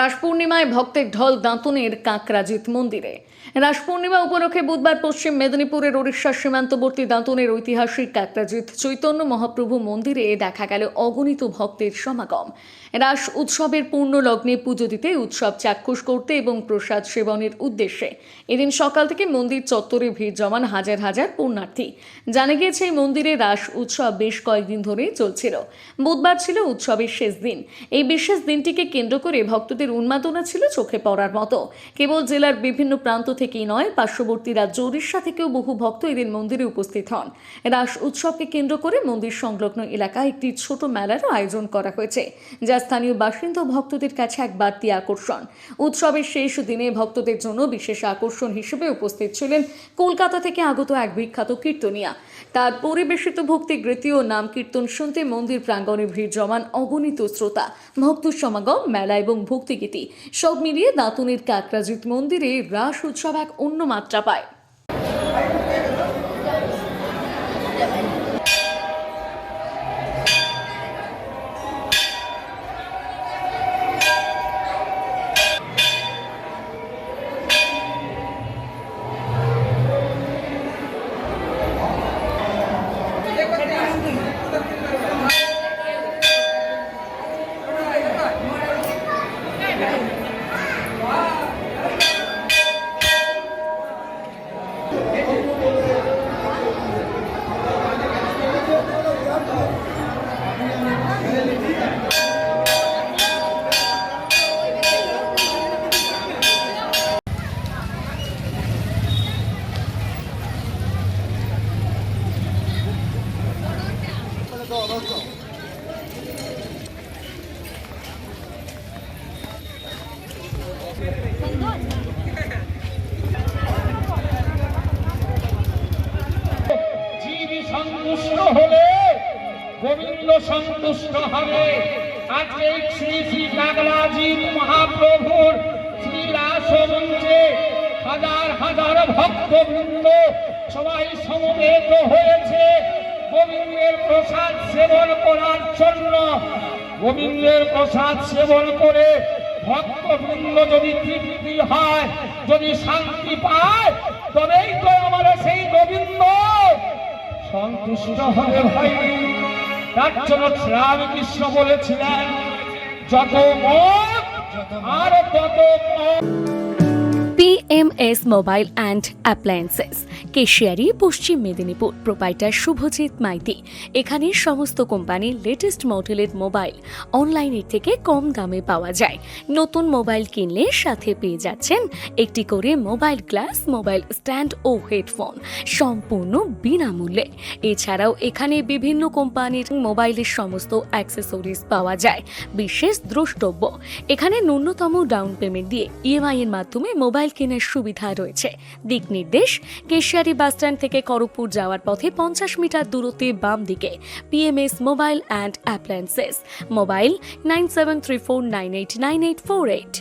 রাস পূর্ণিমায় ভক্তের ঢল দাঁতনের কাঁকরাজিৎ মন্দিরে। রাস পূর্ণিমা উপলক্ষে বুধবার পশ্চিম মেদিনীপুরের ওড়িশার সীমান্তবর্তী দাঁতনের ঐতিহাসিক কাকরাজিৎ চৈতন্য মহাপ্রভু মন্দিরে দেখা গেল অগণিত ভক্তের সমাগম। রাস উৎসবের পূর্ণ লগ্নে পুজো দিতে উৎসব চাক্ষুষ করতে এবং প্রসাদ সেবনের উদ্দেশ্যে। এদিন সকাল থেকে মন্দির চত্বরে ভিড় জমান হাজার হাজার পুণ্যার্থী। জানা গিয়েছে, এই মন্দিরে রাস উৎসব বেশ কয়েকদিন ধরে চলছিল। বুধবার ছিল উৎসবের শেষ দিন। এই বিশেষ দিনটিকে কেন্দ্র করে ভক্তদের উন্মাদনা ছিল চোখে পড়ার মতো। কেবল জেলার বিভিন্ন প্রান্ত থেকেই নয়, পার্শ্ববর্তী রাজ্য উড়িষ্যা থেকেও বহু ভক্ত এদিন মন্দিরে উপস্থিত হন। রাস উৎসবকে কেন্দ্র করে মন্দির সংলগ্ন এলাকায় একটি ছোট মেলারও আয়োজন করা হয়েছে, যা স্থানীয় বাসিন্দা ভক্তদের কাছে এক বাড়তি আকর্ষণ। উৎসবের শেষ দিনে ভক্তদের জন্য বিশেষ আকর্ষণ হিসেবে উপস্থিত ছিলেন কলকাতা থেকে আগত এক বিখ্যাত কীর্তনিয়া। তার পরিবেশিত ভক্তি গীতি ও নাম কীর্তন শুনতে মন্দির প্রাঙ্গণে ভিড় জমান অগণিত শ্রোতা। ভক্ত সমাগম, মেলা এবং ভক্তিগীতি। সব মিলিয়ে দাঁতনের কাকরাজিৎ মন্দিরে রাস উৎসব এক অন্য মাত্রা পায় জীবী সন্তুষ্ট হলে গোবিন্দ সন্তুষ্ট হবে। আজকে শ্রী শ্রী নাগরাজি মহাপ্রভুর মঞ্চে হাজার হাজার ভক্তবৃন্দ সবাই সমবেত হয়েছে। গোবিন্দের প্রসাদ সেবন করার জন্য গোবিন্দের প্রসাদ সেবন করে ভক্তবৃন্দ যদি তৃপ্তি হয়, যদি শান্তি পায়, তবেই তো আমার সেই গোবিন্দ সন্তুষ্ট হবে ভাই। তার জন্য শ্রীরামকৃষ্ণ বলেছিলেন, যত মত, আর তত মত PMS mobile and appliances Keshiary, Paschim Medinipur. Proprietor Subhajit Maiti. এখানে সমস্ত কোম্পানির লেটেস্ট মডেলের মোবাইল অনলাইনের থেকে কম দামে পাওয়া যায়। নতুন মোবাইল কিনলে সাথে পেয়ে যাচ্ছেন একটি করে মোবাইল গ্লাস মোবাইল স্ট্যান্ড ও হেডফোন সম্পূর্ণ বিনামূল্যে। এছাড়াও এখানে বিভিন্ন কোম্পানির মোবাইলের সমস্ত অ্যাক্সেসরিজ পাওয়া যায়, বিশেষ দ্রষ্টব্য। এখানে ন্যূনতম ডাউন পেমেন্ট দিয়ে ইএমআই এর মাধ্যমে মোবাইল কেনার সুবিধা রয়েছে। দিক নির্দেশ, কেশিয়ারি বাসস্ট্যান্ড থেকে করপুর যাওয়ার পথে পঞ্চাশ মিটার দূরত্বে বাম দিকে PMS mobile and appliances mobile nine seven three four nine eight nine eight four eight